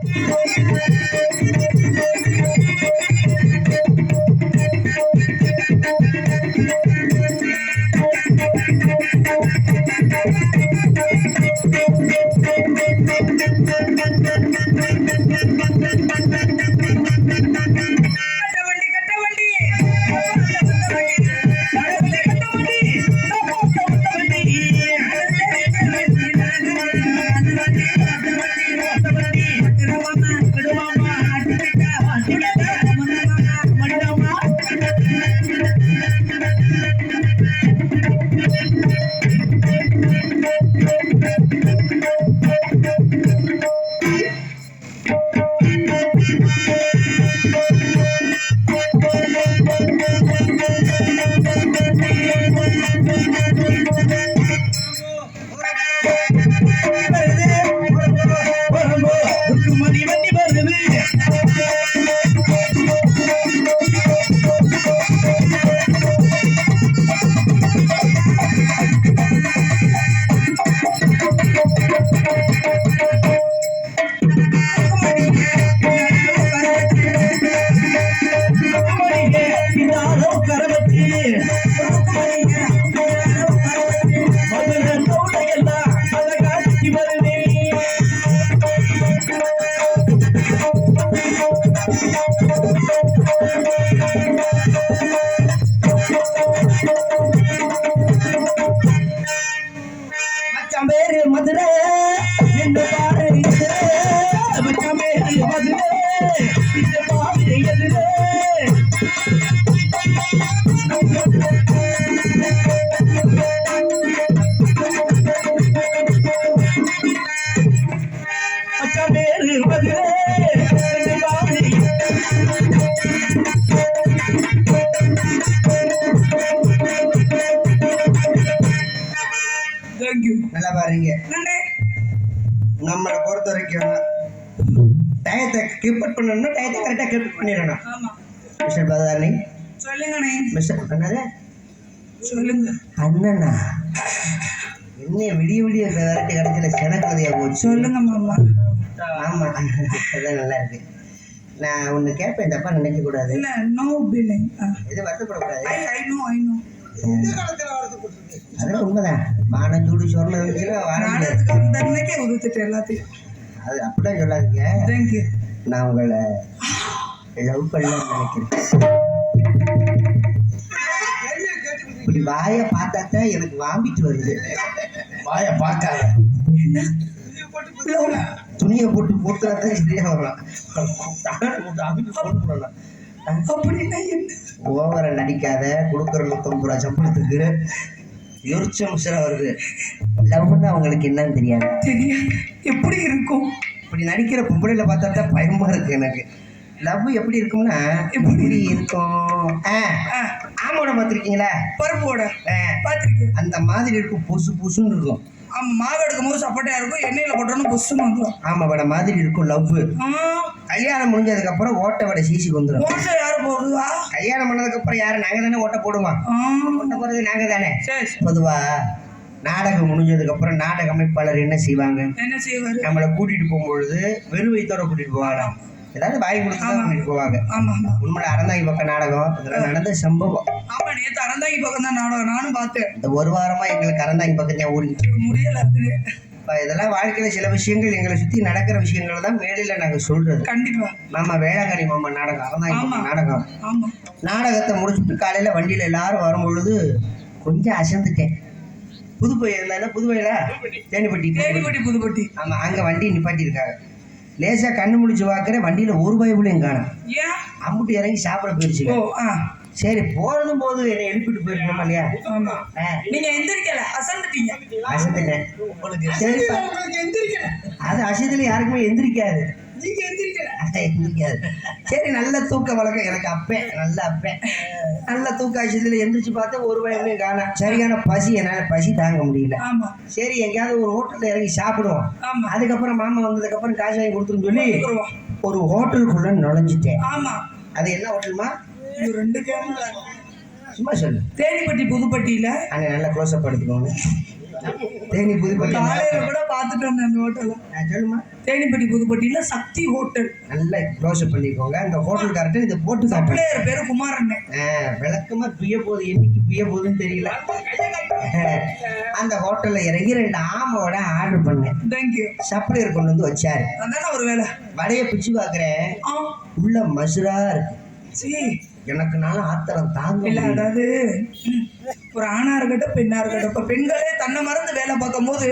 Música மணி நம்மளை பொறுத்த வரைக்கும் டயத்தை கீப்பட் பண்ணணும்னா டயத்தை கரெக்டாக கீப்பட் பண்ணிடணும். மிஸ்டர் பதாரணி சொல்லுங்கண்ணே. மிஸ்டர் என்னது சொல்லுங்க. அண்ணனா. என்ன விடிய விடிய விரட்டி கடைசியில செனக்கதையா போச்சு. சொல்லுங்க மாமா. ஆமா. அதான் நல்லா இருக்கு. நான் ஒன்று கேட்பேன் தப்பா நினைக்க கூடாது இல்ல நோ பில்லிங் எதுவும் வருத்தப்படக்கூடாது. ஐ ஐ நோ ஐ நோ அதெல்லாம் உண்மைதான். மானம் சூடு சொரணம் இருந்துச்சுன்னா வாழ முடியாது நாடகத்துக்கு அந்த அன்னைக்கே உதுத்துட்டு எல்லாத்தையும். அது அப்படிலாம் சொல்லாதீங்க. தேங்க்யூ நான் உங்களை லவ் பண்ணலாம் நினைக்கிறேன். இப்படி வாயை பார்த்தா தான் எனக்கு வாமிட்டு வருது. வாயை பார்க்காத. துணியை போட்டு போத்துனா தான் சரியா வரலாம் அப்படின்னா என்ன? ஓவரை நடிக்காத கொடுக்குற நூற்றம்பது ரூபா சம்பளத்துக்கு யோசிச்ச மிஷரா வருது. லவ்னா அவங்களுக்கு என்னன்னு தெரியாது. தெரியாது. எப்படி இருக்கும்? இப்படி நடிக்கிற பொம்பளையில பார்த்தா தான் பயமா இருக்கு எனக்கு. லவ் எப்படி இருக்கும்னா எப்படி இருக்கும்? ஆ ஆ, ஆமோட பார்த்துருக்கீங்களா? பருப்போட. பார்த்துருக்கேன் அந்த மாதிரி இருக்கும் பொசு பொசுன்னு இருக்கும். ஆமா மாவு எடுக்கும் போது சப்போட்டா இருக்கும் எண்ணெயில போட்டோன்னு பொசுன்னு வந்துடும் ஆமா வடை மாதிரி இருக்கும் லவ். ஆ, கல்யாணம் முடிஞ்சதுக்கு அப்புறம் ஓட்ட வடை சீசிக்கு வந்துடும் ஓட்டை யாரு போடுவா? கல்யாணம் பண்ணதுக்கு அப்புறம் யாரு? நாங்க தானே ஓட்ட போடுவோம்? ஓட்ட போறது நாங்க தானே. பொதுவா நாடகம் முடிஞ்சதுக்கு அப்புறம் நாடக அமைப்பாளர் என்ன செய்வாங்க? என்ன செய்வாரு? நம்மளை கூட்டிட்டு போகும்பொழுது வெறும் வயித்தோட கூட்டிட்டு போவாங்க ஏதாவது வாய் கொடுத்து கூட்டிட்டு போவாங்க. ஆமா ஆமா. உண்மையில அறந்தாங்கி பக்கம் நாடகம் இதெல்லாம் நடந்த சம்பவம். ஆமா நேத்து அறந்தாங்கி பக்கம் தான் நாடகம். நானும் பார்த்தேன். இந்த ஒரு வாரமா எங்களுக்கு அறந்தாங்கி பக்கம் தான் இருக்கு. முடியல இதெல்லாம் வாழ்க்கையில சில விஷயங்கள் எங்களை சுத்தி நடக்கிற விஷயங்கள் தான் மேடையில நாங்க சொல்றது. கண்டிப்பா. மாமா வேளாங்கண்ணி மாமா நாடகம். பக்கம் நாடகம். நாடகத்தை முடிச்சுட்டு காலையில வண்டியில எல்லாரும் வரும்பொழுது கொஞ்சம் அசந்துட்டேன். புதுப்பையில இருந்தா புதுப்பையில தேனிப்பட்டி. தேடிப்பட்டி புதுப்பட்டி. ஆமா அங்க வண்டி நிப்பாட்டி இருக்காங்க லேசா கண்ணு முடிச்சு பார்க்குற வண்டியில ஒரு பைபிளையும் காணும். அம்புட்டு இறங்கி சாப்பிட ஆ. சரி போறதும் போது என்னை எழுப்பிட்டு போயிருக்கோமா இல்லையா? நீங்க எந்திரிக்கல அசந்துட்டீங்க. அசந்துட்டேன். உங்களுக்கு எந்திரிக்கல. அது அசத்துல யாருக்குமே எந்திரிக்காது. நீங்க எந்திரிக்கல. எந்திரிக்காது. சரி நல்ல தூக்க வழக்கம். எனக்கு அப்பேன் நல்ல அப்பேன் நல்ல தூக்க அசத்துல எந்திரிச்சு பார்த்தா ஒரு வயதுலையும் காணோம் சரியான பசி என்னால் பசி தாங்க முடியல. சரி எங்கேயாவது ஒரு ஹோட்டல்ல இறங்கி சாப்பிடுவோம். அதுக்கப்புறம் மாமா வந்ததுக்கப்புறம் காசு வாங்கி கொடுத்துருன்னு சொல்லி. ஒரு ஹோட்டலுக்குள்ள நுழைஞ்சிட்டேன். அது என்ன ஹோட்டல்மா? ரெண்டு கேமரா. சும்மா சொல்லு. தேனிப்பட்டி புதுப்பட்டியில. அண்ணே நல்லா க்ளோஸ்அப் எடுத்துக்கோங்க. தேனி புதுப்பட்டி காலையில கூட பார்த்துட்டு வந்தேன் அந்த ஹோட்டல்ல நான் சொல்லுமா தேனிப்பட்டி புதுப்பட்டியில சக்தி ஹோட்டல் நல்லா க்ளோஸ் பண்ணிக்கோங்க. இந்த ஹோட்டல் கரெக்டாக இதை போட்டு பிள்ளையர் பேரு குமாரண்ணே. விளக்கமா பிய போகுது. என்னைக்கு பிய போகுதுன்னு தெரியல. அந்த ஹோட்டல்ல இறங்கி ரெண்டு ஆமோட ஆர்டர் பண்ணேன். தேங்க்யூ சப்ளையர் கொண்டு வந்து வச்சாரு. அதானே ஒரு வேலை? வடையை பிச்சு பார்க்குறேன். உள்ள மசுரா இருக்கு. சரி எனக்கு நானும் ஆத்திரம் தாங்க இல்ல. அதாவது ஒரு ஆணா இருக்கட்டும் பெண்ணா இருக்கட்டும். இப்ப பெண்களே தன்னை மறந்து வேலை பார்க்கும் போது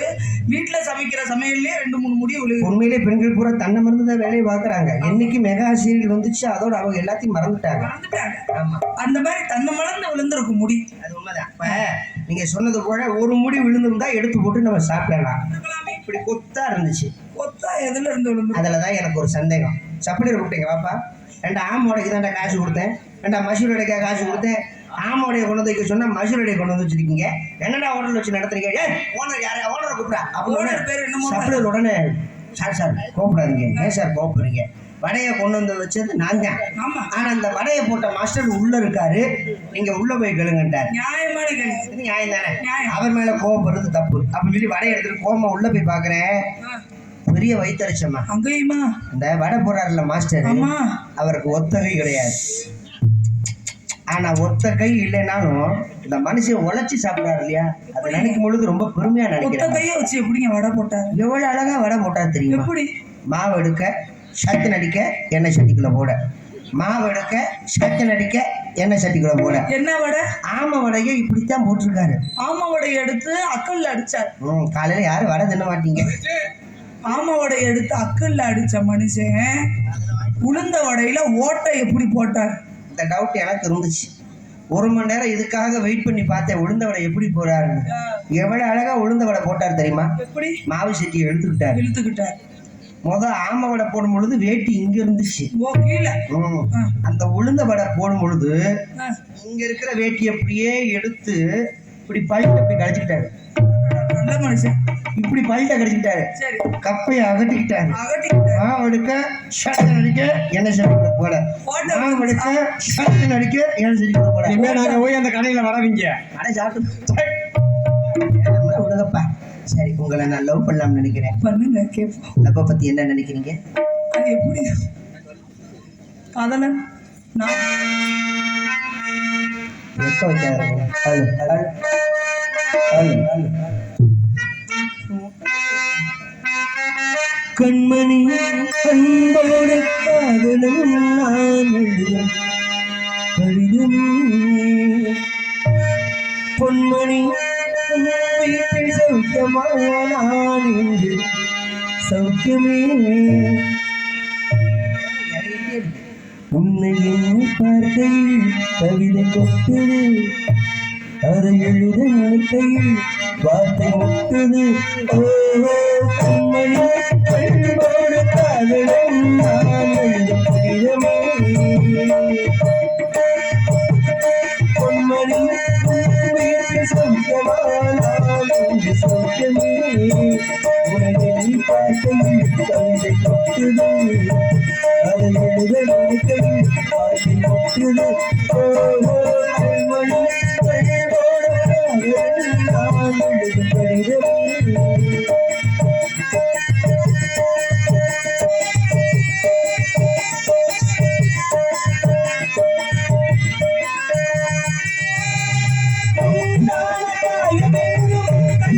வீட்டுல சமைக்கிற சமையல்லே ரெண்டு மூணு முடி விழுகு உண்மையிலே பெண்கள் பூரா தன்னை மறந்து தான் வேலையை பார்க்குறாங்க. என்னைக்கு மெகா சீரியல் வந்துச்சு அதோட அவங்க எல்லாத்தையும் மறந்துட்டாங்க. மறந்துட்டாங்க. ஆமா. அந்த மாதிரி தன்னை மறந்து விழுந்திருக்கும் முடி. அது உண்மைதான். இப்ப நீங்க சொன்னது போல ஒரு முடி விழுந்திருந்தா எடுத்து போட்டு நம்ம சாப்பிடலாம். இப்படி கொத்தா இருந்துச்சு. கொத்தா எதுல இருந்து விழுந்து அதில் தான் எனக்கு ஒரு சந்தேகம். சப்ளையர் கூப்பிட்டீங்க வாப்பா. ரெண்டு ஆமோடைக்கு தான்டா காசு கொடுத்தேன். ரெண்டா மசூரோடைக்கா காசு கொடுத்தேன்? ஆமோடைய கொண்டு வந்து வைக்க சொன்னா மசூரோடைய கொண்டு வந்து வச்சிருக்கீங்க. என்னடா ஹோட்டல் வச்சு நடத்துறீங்க? ஏ ஓனர் யாரையா ஓனரை கூப்பிடா ஓனர் பேர் என்னமோ சப்ளையர் உடனே சார் சார் கோப்பிடாதீங்க ஏன் சார் கோப்புறீங்க வடையை கொண்டு வந்து வச்சது நான் தான். ஆமா. ஆனா அந்த வடையை போட்ட மாஸ்டர் உள்ள இருக்காரு. நீங்க உள்ள போய் கேளுங்கன்ட்டார். நியாயமான கேள்வி நியாயம் தானே. அவர் மேல கோவப்படுறது தப்பு. அப்படின்னு சொல்லி வடையை எடுத்துட்டு கோமா உள்ள போய் பாக்குறேன். ஆ, பெரிய வயிற்றுச்சம்மா அங்கேயுமா? இந்த வடை போடுறாருல மாஸ்டர் அவருக்கு ஒத்த கை கிடையாது. ஆனா ஒத்த கை இல்லைனாலும் இந்த மனுஷன் உழைச்சி சாப்பிடாரு இல்லையா? அதை நினைக்கும் பொழுது ரொம்ப பெருமையா ஒத்த நினைக்கிறேன் கையை வச்சு எப்படிங்க வடை போட்டாரு? எவ்வளவு அழகா வடை போட்டாரு தெரியுமா? எப்படி? மாவு எடுக்க சத்து நடிக்க எண்ணெய் சட்டிக்குள்ள போட. மாவு எடுக்க சத்து நடிக்க எண்ணெய் சட்டிக்குள்ள போட. என்ன வடை? ஆம வடையை இப்படித்தான் போட்டிருக்காரு. ஆமா வடையை எடுத்து அக்கல்ல அடிச்சார். ம் காலையில யாரும் வடை தின்ன மாட்டீங்க. ஆமா வடையை எடுத்து அக்கல்ல அடிச்ச மனுஷன் உளுந்த வடையில ஓட்டை எப்படி போட்டார்? இந்த டவுட் எனக்கு இருந்துச்சு. ஒரு மணி நேரம் இதுக்காக வெயிட் பண்ணி பார்த்தேன் உளுந்த வடை எப்படி போறாருன்னு. எவ்வளவு அழகா உளுந்த வடை போட்டார் தெரியுமா? எப்படி? மாவு சட்டியை எடுத்துக்கிட்டாரு இழுத்துக்கிட்டார். முத ஆம வடை போடும் பொழுது வேட்டி இங்க இருந்துச்சு. அந்த உளுந்த வடை போடும் பொழுது. இங்க இருக்கிற வேட்டி அப்படியே எடுத்து இப்படி பல்ட்ட இப்படி கடிச்சுக்கிட்டாரு. நல்ல மனுஷன். இப்படி பல்ட்ட கடிச்சுக்கிட்டாரு. சரி. கப்பையை அகட்டிக்கிட்டாரு மாவு எடுக்க ஷர்ட் நடிக்க எண்ணெய் போட போட்ட மாவு எடுக்க ஷர்ட் நடிக்க எண்ணெய் சட்டிக்குள்ள போட இனிமே நாங்க போய் அந்த கடையில வரவீங்க. அடே சாப்பிட்டு விடுங்கப்பா சரி உங்களை நான் லவ் பண்ணலாம்னு நினைக்கிறேன். பண்ணுங்க கேட்போம் லவ்வை பத்தி என்ன நினைக்கிறீங்க? அது எப்படி? காதலன் நான்? வெக்க வைக்காதீங்க அழு அழு அழு. சௌக்கியமே. உன்னை எண்ணி பார்க்கையில் கவிதை கொட்டது அதை எழுத நினைக்கையில் வார்த்தை முட்டுது. ஓஹோ கண்மணி கண்போடு காதலும் நான் பொன்மணி சௌக்கியமே.